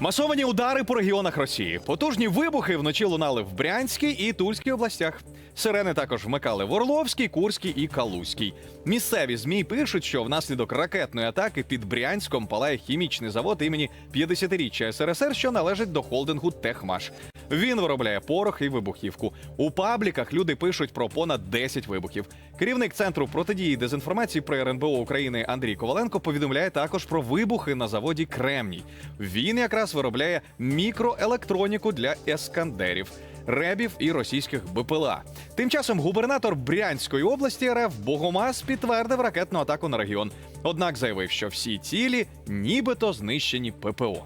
Масовані удари по регіонах Росії. Потужні вибухи вночі лунали в Брянській і Тульській областях. Сирени також вмикали в Орловській, Курській і Калузькій. Місцеві змі пишуть, що внаслідок ракетної атаки під Брянськом палає хімічний завод імені 50-річчя СРСР, що належить до холдингу Техмаш. Він виробляє порох і вибухівку. У пабліках люди пишуть про понад 10 вибухів. Керівник центру протидії дезінформації при РНБО України Андрій Коваленко повідомляє також про вибухи на заводі Кремній. Він якраз виробляє мікроелектроніку для ескандерів. Ребів і російських БПЛА. Тим часом губернатор Брянської області РФ Богомаз підтвердив ракетну атаку на регіон. Однак заявив, що всі цілі нібито знищені ППО.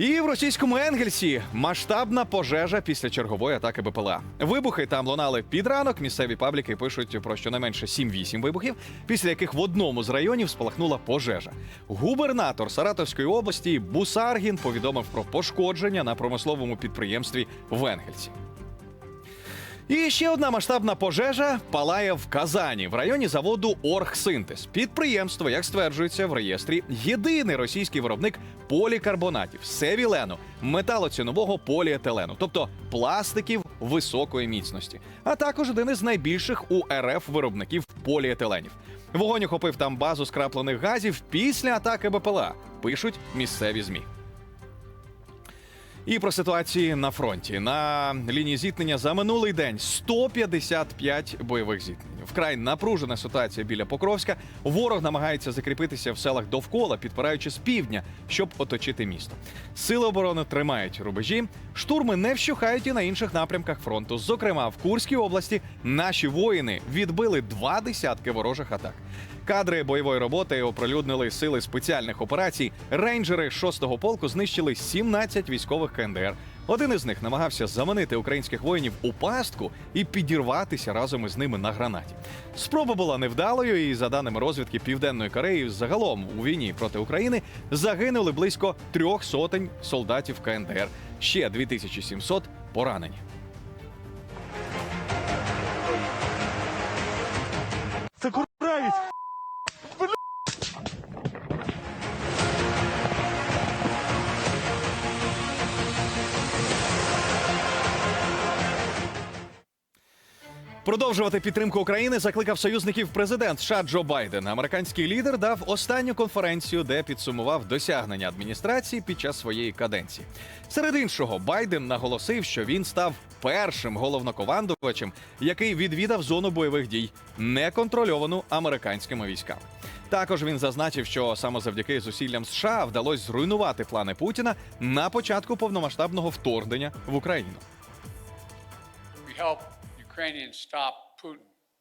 І в російському Енгельсі масштабна пожежа після чергової атаки БПЛА. Вибухи там лунали під ранок. Місцеві пабліки пишуть про щонайменше 7-8 вибухів, після яких в одному з районів спалахнула пожежа. Губернатор Саратовської області Бусаргін повідомив про пошкодження на промисловому підприємстві в Енгельсі. І ще одна масштабна пожежа палає в Казані в районі заводу Оргсинтез. Підприємство, як стверджується в реєстрі, єдиний російський виробник полікарбонатів, севілену, металоцінового поліетилену, тобто пластиків високої міцності, а також один із найбільших у РФ виробників поліетиленів. Вогонь охопив там базу скраплених газів після атаки БПЛА, пишуть місцеві змі. І про ситуації на фронті на лінії зіткнення за минулий день 155 бойових зіткнень. Вкрай напружена ситуація біля Покровська. Ворог намагається закріпитися в селах довкола, підпираючи з півдня, щоб оточити місто. Сили оборони тримають рубежі. Штурми не вщухають і на інших напрямках фронту. Зокрема, в Курській області наші воїни відбили два десятки ворожих атак. Кадри бойової роботи оприлюднили сили спеціальних операцій. Рейнджери 6-го полку знищили 17 військових КНДР. Один із них намагався заманити українських воїнів у пастку і підірватися разом із ними на гранаті. Спроба була невдалою, і за даними розвідки Південної Кореї, загалом у війні проти України загинули близько трьох сотень солдатів КНДР. Ще 2700 поранені. Це Продовжувати підтримку України закликав союзників президент США Джо Байден. Американський лідер дав останню конференцію, де підсумував досягнення адміністрації під час своєї каденції. Серед іншого, Байден наголосив, що він став першим головнокомандувачем, який відвідав зону бойових дій, неконтрольовану американськими військами. Також він зазначив, що саме завдяки зусиллям США вдалося зруйнувати плани Путіна на початку повномасштабного вторгнення в Україну.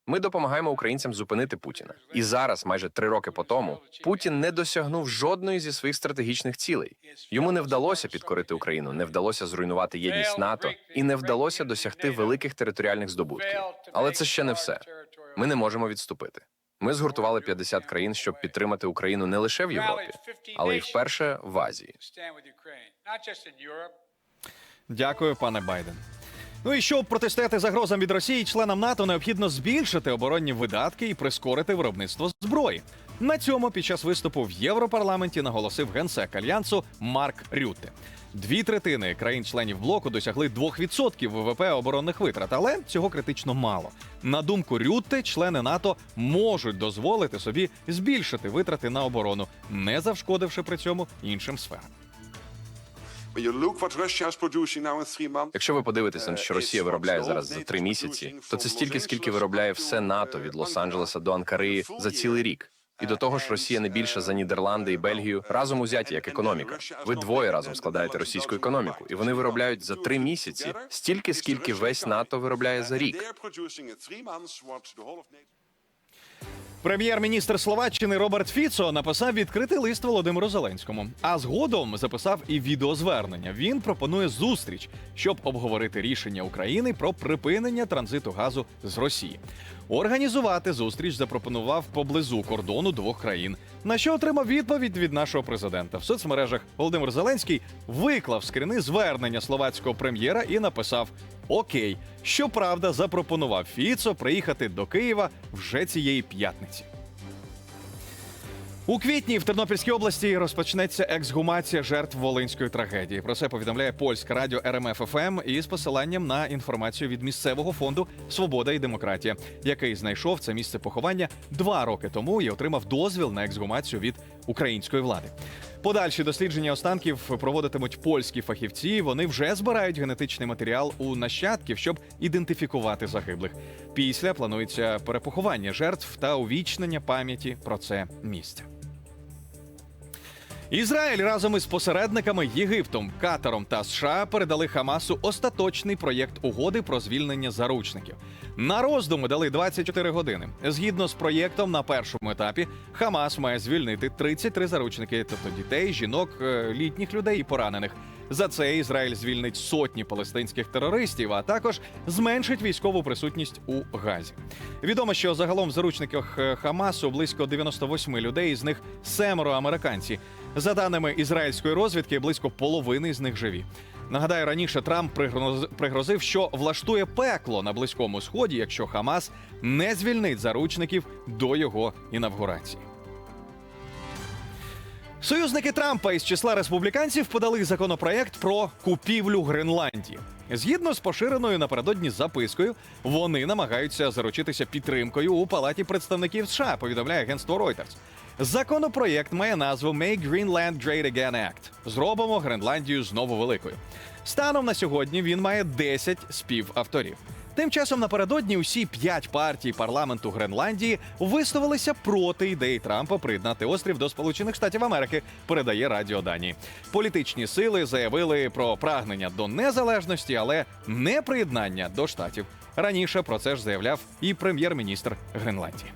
Ми допомагаємо українцям зупинити Путіна. І зараз, майже три роки по тому, Путін не досягнув жодної зі своїх стратегічних цілей. Йому не вдалося підкорити Україну, не вдалося зруйнувати єдність НАТО і не вдалося досягти великих територіальних здобутків. Але це ще не все. Ми не можемо відступити. Ми згуртували 50 країн, щоб підтримати Україну не лише в Європі, але й вперше в Азії. Дякую, пане Байден. Ну і щоб протистояти загрозам від Росії, членам НАТО необхідно збільшити оборонні видатки і прискорити виробництво зброї. На цьому під час виступу в Європарламенті наголосив генсек альянсу Марк Рютте. Дві третини країн-членів блоку досягли 2% ВВП оборонних витрат, але цього критично мало. На думку Рютте, члени НАТО можуть дозволити собі збільшити витрати на оборону, не завшкодивши при цьому іншим сферам. Якщо ви подивитеся, що Росія виробляє зараз за три місяці, то це стільки, скільки виробляє все НАТО від Лос-Анджелеса до Анкари за цілий рік. І до того ж, Росія не більша за Нідерланди і Бельгію разом узяті як економіка. Ви двоє разом складаєте російську економіку, і вони виробляють за три місяці стільки, скільки весь НАТО виробляє за рік. Прем'єр-міністр Словаччини Роберт Фіцо написав відкритий лист Володимиру Зеленському, а згодом записав і відеозвернення. Він пропонує зустріч, щоб обговорити рішення України про припинення транзиту газу з Росії. Організувати зустріч запропонував поблизу кордону двох країн. На що отримав відповідь від нашого президента в соцмережах. Володимир Зеленський виклав скріни звернення словацького прем'єра і написав: Окей, щоправда, запропонував Фіцо приїхати до Києва вже цієї п'ятниці. У квітні в Тернопільській області розпочнеться ексгумація жертв волинської трагедії. Про це повідомляє польське радіо РМФ ФМ із посиланням на інформацію від місцевого фонду Свобода і демократія, який знайшов це місце поховання два роки тому і отримав дозвіл на ексгумацію від української влади. Подальші дослідження останків проводитимуть польські фахівці. Вони вже збирають генетичний матеріал у нащадків, щоб ідентифікувати загиблих. Після планується перепоховання жертв та увічнення пам'яті про це місце. Ізраїль разом із посередниками Єгиптом, Катаром та США передали Хамасу остаточний проєкт угоди про звільнення заручників. На роздуми дали 24 години. Згідно з проєктом, на першому етапі Хамас має звільнити 33 заручники, тобто дітей, жінок, е, літніх людей і поранених. За це Ізраїль звільнить сотні палестинських терористів, а також зменшить військову присутність у Газі. Відомо, що загалом в заручниках е, Хамасу близько 98 людей, з них семеро американці. За даними ізраїльської розвідки, близько половини з них живі. Нагадаю, раніше Трамп пригроз- пригрозив, що влаштує пекло на близькому сході, якщо Хамас не звільнить заручників до його інавгурації. Союзники Трампа із числа республіканців подали законопроект про купівлю Гренландії. Згідно з поширеною напередодні запискою, вони намагаються заручитися підтримкою у палаті представників США. Повідомляє агентство Reuters. Законопроєкт має назву Make Greenland Great Again Act. Зробимо Гренландію знову великою. Станом на сьогодні він має 10 співавторів. Тим часом напередодні усі п'ять партій парламенту Гренландії висловилися проти ідеї Трампа приєднати острів до Сполучених Штатів Америки. Передає Радіо Данії. Політичні сили заявили про прагнення до незалежності, але не приєднання до штатів. Раніше про це ж заявляв і прем'єр-міністр Гренландії.